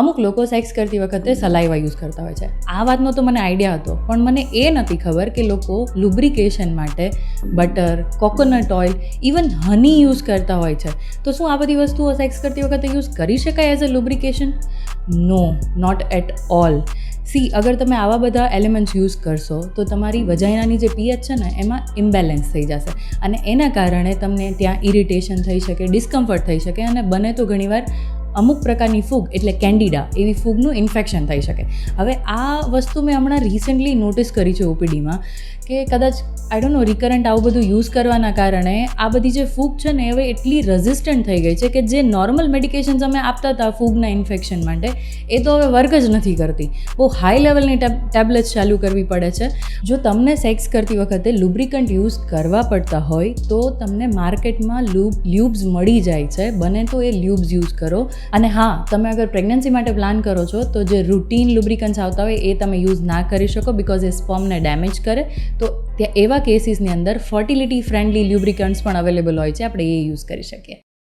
અમુક લોકો સેક્સ કરતી વખતે સલાઈવા યુઝ કરતા હોય છે. આ વાતનો તો મને આઈડિયા હતો, પણ મને એ નથી ખબર કે લોકો લુબ્રિકેશન માટે butter coconut oil even honey use કરતા હોય છે. તો શું આ બધી વસ્તુઓ સેક્સ કરતી વખતે યુઝ કરી શકાય as a lubrication no not at all C અગર તમે આવા બધા એલિમેન્ટ્સ યુઝ કરશો, તો તમારી વજાઈનાની જે પીએચ છે ને, એમાં ઇમ્બેલેન્સ થઈ જશે. અને એના કારણે તમને ત્યાં ઇરિટેશન થઈ શકે ડિસ્કમ્ફર્ટ થઈ શકે, અને બને તો ઘણીવાર અમુક પ્રકારની ફૂગ, એટલે કેન્ડિડા, એવી ફૂગનું ઇન્ફેક્શન થઈ શકે. હવે આ વસ્તુ મેં હમણાં રિસેન્ટલી નોટિસ કરી છે ઓપીડીમાં કે કદાચ આઈ ડોન્ટ નો રિકરન્ટ આવું બધું યુઝ કરવાના કારણે આ બધી જે ફૂગ છે ને હવે એટલી રેઝિસ્ટન્ટ થઈ ગઈ છે કે જે નોર્મલ મેડિકેશન્સ અમે આપતા હતા ફૂગના ઇન્ફેક્શન માટે, એ તો હવે વર્ક જ નથી કરતી. બહુ હાઈ લેવલની ટેબ્લેટ્સ ચાલુ કરવી પડે છે. જો તમને સેક્સ કરતી વખતે લુબ્રિકન્ટ યુઝ કરવા પડતા હોય, તો તમને માર્કેટમાં લ્યુબ લ્યુબ્સ મળી જાય છે. બને તો એ લ્યુબ્સ યુઝ કરો. અને હા, તમે અગર પ્રેગ્નન્સી માટે પ્લાન કરો છો, તો જે રૂટીન લુબ્રિકન્સ આવતા હોય એ તમે યુઝ ના કરી શકો બિકોઝ એ સ્પર્મને ડેમેજ કરે. તો ત્યાં એવા કેસીસની અંદર ફર્ટિલિટી ફ્રેન્ડલી લ્યુબ્રિકન્ટ્સ પણ અવેલેબલ હોય છે, આપણે એ યુઝ કરી શકીએ.